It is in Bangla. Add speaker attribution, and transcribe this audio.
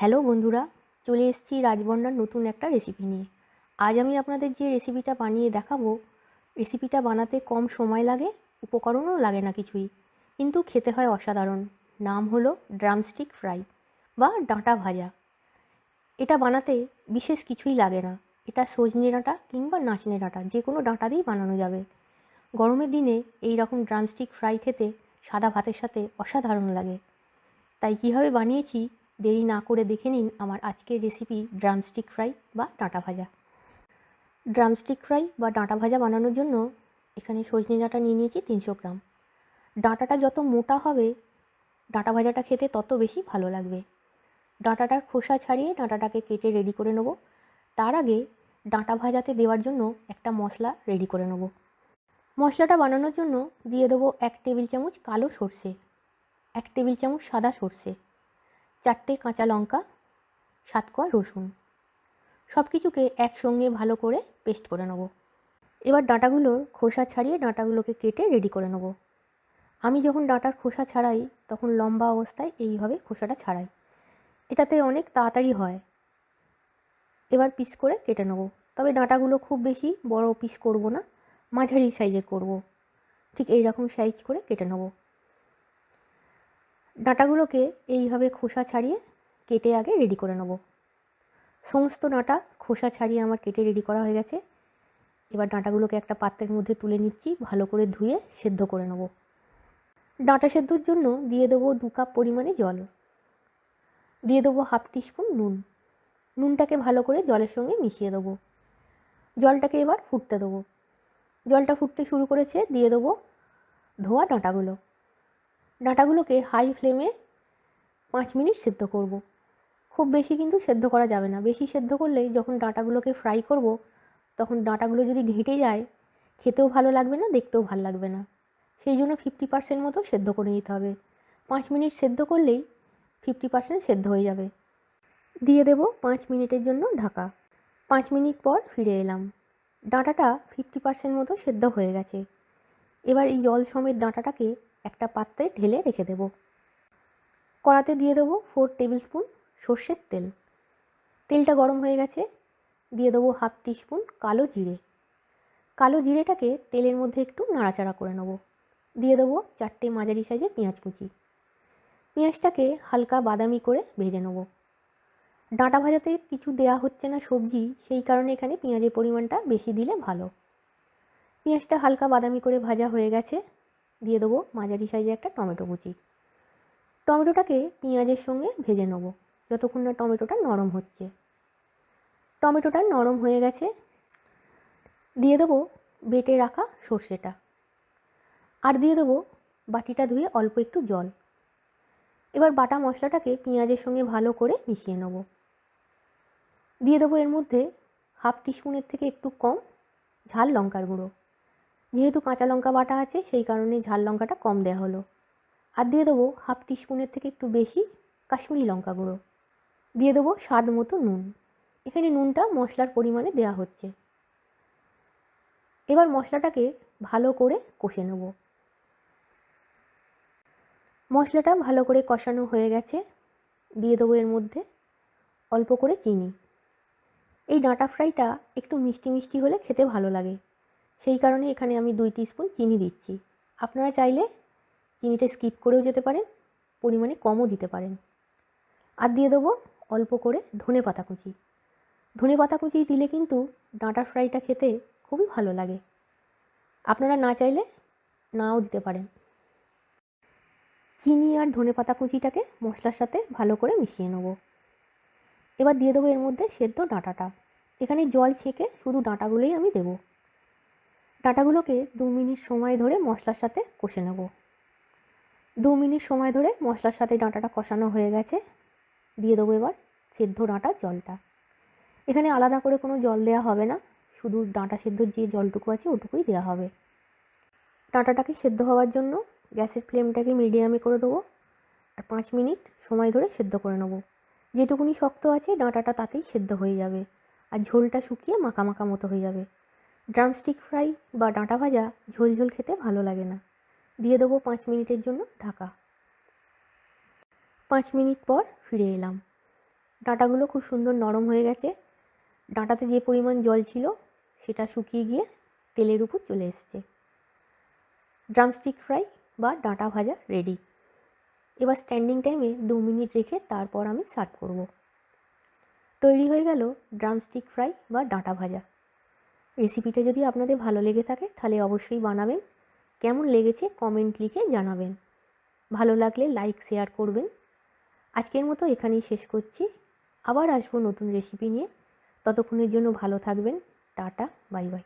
Speaker 1: হ্যালো বন্ধুরা, চলে এসেছি রাজবন্ডার নতুন একটা রেসিপি নিয়ে। আজ আমি আপনাদের যে রেসিপিটা বানিয়ে দেখাবো রেসিপিটা বানাতে কম সময় লাগে, উপকরণও লাগে না কিছুই। কিন্তু খেতে হয় অসাধারণ। নাম হলো ড্রামস্টিক ফ্রাই বা ডাঁটা ভাজা। এটা বানাতে বিশেষ কিছুই লাগে না। এটা সজনে ডাঁটা কিংবা নাচনে ডাঁটা যে কোনো ডাঁটা দিয়েই বানানো যাবে। গরমের দিনে এই রকম ড্রামস্টিক ফ্রাই খেতে সাদা ভাতের সাথে অসাধারণ লাগে। তাই কীভাবে বানিয়েছি দেরি না করে দেখে নিন আমার আজকের রেসিপি ড্রামস্টিক ফ্রাই বা ডাঁটা ভাজা। ড্রামস্টিক ফ্রাই বা ডাঁটা ভাজা বানানোর জন্য এখানে সজনে ডাঁটা নিয়ে নিয়েছি তিনশো গ্রাম। ডাঁটাটা যত মোটা হবে, ডাঁটা ভাজাটা খেতে তত বেশি ভালো লাগবে। ডাঁটাটার খোসা ছাড়িয়ে ডাঁটাটাকে কেটে রেডি করে নেব। তার আগে ডাঁটা ভাজাতে দেওয়ার জন্য একটা মশলা রেডি করে নেব। মশলাটা বানানোর জন্য দিয়ে দেবো এক টেবিল চামচ কালো সর্ষে, এক টেবিল চামচ সাদা সর্ষে। চারটে কাঁচা লঙ্কা, সাত কোয়া রসুন। সব কিছুকে একসঙ্গে ভালো করে পেস্ট করে নেব। এবার ডাঁটাগুলোর খোসা ছাড়িয়ে ডাঁটাগুলোকে কেটে রেডি করে নেব। আমি যখন ডাঁটার খোসা ছাড়াই, তখন লম্বা অবস্থায় এইভাবে খোসাটা ছাড়াই। এটাতে অনেক তাড়াতাড়ি হয়। এবার পিস করে কেটে নেব। তবে ডাঁটাগুলো খুব বেশি বড় পিস করব না, মাঝারি সাইজের করব। ঠিক এই রকম সাইজ করে কেটে নেব। ডাঁটাগুলোকে এইভাবে খোসা ছাড়িয়ে কেটে আগে রেডি করে নেব। সমস্ত ডাঁটা খোসা ছাড়িয়ে আমার কেটে রেডি করা হয়ে গেছে। এবার ডাঁটাগুলোকে একটা পাত্রের মধ্যে তুলে নিচ্ছি, ভালো করে ধুয়ে সেদ্ধ করে নেব। ডাঁটা সেদ্ধর জন্য দিয়ে দেবো দু কাপ পরিমাণে জল। দিয়ে দেবো হাফ টিস্পুন নুন। নুনটাকে ভালো করে জলের সঙ্গে মিশিয়ে দেবো। জলটাকে এবার ফুটতে দেবো। জলটা ফুটতে শুরু করেছে, দিয়ে দেবো ধোয়া ডাঁটাগুলো। ডাঁটাগুলোকে হাই ফ্লেমে পাঁচ মিনিট সেদ্ধ করব। খুব বেশি কিন্তু সেদ্ধ করা যাবে না। বেশি সেদ্ধ করলে যখন ডাঁটাগুলোকে ফ্রাই করব, তখন ডাঁটাগুলো যদি ঘেঁটে যায়, খেতেও ভালো লাগবে না, দেখতেও ভালো লাগবে না। সেই জন্য ফিফটি পার্সেন্ট মতো সেদ্ধ করে নিতে হবে। পাঁচ মিনিট সেদ্ধ করলেই ফিফটি পার্সেন্ট সেদ্ধ হয়ে যাবে। দিয়ে দেব পাঁচ মিনিটের জন্য ঢাকা। পাঁচ মিনিট পর ফিরে এলাম। ডাঁটাটা ফিফটি পার্সেন্ট মতো সেদ্ধ হয়ে গেছে। এবার এই জল সমেত ডাঁটাটাকে একটা পাত্রে ঢেলে রেখে দেব। কড়াতে দিয়ে দেবো ফোর টেবিল স্পুন সর্ষের তেল। তেলটা গরম হয়ে গেছে, দিয়ে দেবো হাফ টিস্পুন কালো জিরে। কালো জিরেটাকে তেলের মধ্যে একটু নাড়াচাড়া করে নেব। দিয়ে দেবো চারটে মাঝারি সাইজের পেঁয়াজ কুচি। পেঁয়াজটাকে হালকা বাদামি করে ভেজে নেব। ডাঁটা ভাজাতে কিছু দেয়া হচ্ছে না সবজি, সেই কারণে এখানে পেঁয়াজের পরিমাণটা বেশি দিলে ভালো। পেঁয়াজটা হালকা বাদামি করে ভাজা হয়ে গেছে দিয়ে দেবো মাঝারি সাইজে একটা টমেটো কুচি। টমেটোটাকে পেঁয়াজের সঙ্গে ভেজে নেব যতক্ষণ না টমেটোটা নরম হচ্ছে। টমেটোটা নরম হয়ে গেছে। দিয়ে দেবো বেটে রাখা সর্ষেটা। আর দিয়ে দেবো বাটিটা ধুয়ে অল্প একটু জল। এবার বাটা মশলাটাকে পেঁয়াজের সঙ্গে ভালো করে মিশিয়ে নেব। দিয়ে দেবো এর মধ্যে হাফ টিস্পুনের থেকে একটু কম ঝাল লঙ্কার গুঁড়ো। যেহেতু কাঁচা লঙ্কা বাটা আছে, সেই কারণে ঝাল লঙ্কাটা কম দেওয়া হলো। আর দিয়ে দেবো হাফ টিস্পুনের থেকে একটু বেশি কাশ্মীরি লঙ্কা গুঁড়ো। দিয়ে দেবো স্বাদ মতো নুন। এখানে নুনটা মশলার পরিমাণে দেওয়া হচ্ছে। এবার মশলাটাকে ভালো করে কষে নেব। মশলাটা ভালো করে কষানো হয়ে গেছে। দিয়ে দেবো এর মধ্যে অল্প করে চিনি। এই ডাঁটা ফ্রাইটা একটু মিষ্টি মিষ্টি হলে খেতে ভালো লাগে। সেই কারণে এখানে আমি দুই স্পুন চিনি দিচ্ছি। আপনারা চাইলে চিনিটা স্কিপ করেও যেতে পারেন, পরিমাণে কমও দিতে পারেন। আর দিয়ে দেবো অল্প করে ধনে পাতা কুচি। ধনে পাতা কুচি দিলে কিন্তু ডাঁটা ফ্রাইটা খেতে খুবই ভালো লাগে। আপনারা না চাইলে নাও দিতে পারেন। চিনি আর ধনে পাতা কুচিটাকে মশলার সাথে ভালো করে মিশিয়ে নেব। এবার দিয়ে দেবো এর মধ্যে সেদ্ধ ডাঁটাটা। এখানে জল ছেঁকে শুধু ডাঁটাগুলোই আমি দেবো। ডাঁটাগুলোকে দু মিনিট সময় ধরে মশলার সাথে কষে নেব। দু মিনিট সময় ধরে মশলার সাথে ডাঁটাটা কষানো হয়ে গেছে। দিয়ে দেবো এবার সেদ্ধ ডাঁটার জলটা। এখানে আলাদা করে কোনো জল দেওয়া হবে না। শুধু ডাঁটা সেদ্ধর যে জলটুকু আছে ওটুকুই দেওয়া হবে। ডাঁটাটাকে সেদ্ধ হওয়ার জন্য গ্যাসের ফ্লেমটাকে মিডিয়ামে করে দেবো আর পাঁচ মিনিট সময় ধরে সেদ্ধ করে নেব। যেটুকুনি শক্ত আছে, ডাঁটাটা তাতেই সেদ্ধ হয়ে যাবে। আর ঝোলটা শুকিয়ে মাখা মাখা মতো হয়ে যাবে। ড্রামস্টিক ফ্রাই বা ডাঁটা ভাজা ঝোল ঝোল খেতে ভালো লাগে না। দিয়ে দেবো পাঁচ মিনিটের জন্য ঢাকা। পাঁচ মিনিট পর ফিরে এলাম। ডাঁটাগুলো খুব সুন্দর নরম হয়ে গেছে। ডাঁটাতে যে পরিমাণ জল ছিল, সেটা শুকিয়ে গিয়ে তেলের উপর চলে এসছে। ড্রামস্টিক ফ্রাই বা ডাঁটা ভাজা রেডি এবার স্ট্যান্ডিং টাইমে দু মিনিট রেখে তারপর আমি সার্ভ করব। তৈরি হয়ে গেল ড্রামস্টিক ফ্রাই বা ডাঁটা ভাজা। রেসিপিটা যদি আপনাদের ভালো লেগে থাকে, তাহলে অবশ্যই বানাবেন। কেমন লেগেছে কমেন্ট লিখে জানাবেন। ভালো লাগলে লাইক, শেয়ার করবেন। আজকের মতো এখানেই শেষ করছি। আবার আসব নতুন রেসিপি নিয়ে। ততক্ষণের জন্য ভালো থাকবেন। Tata, bye bye.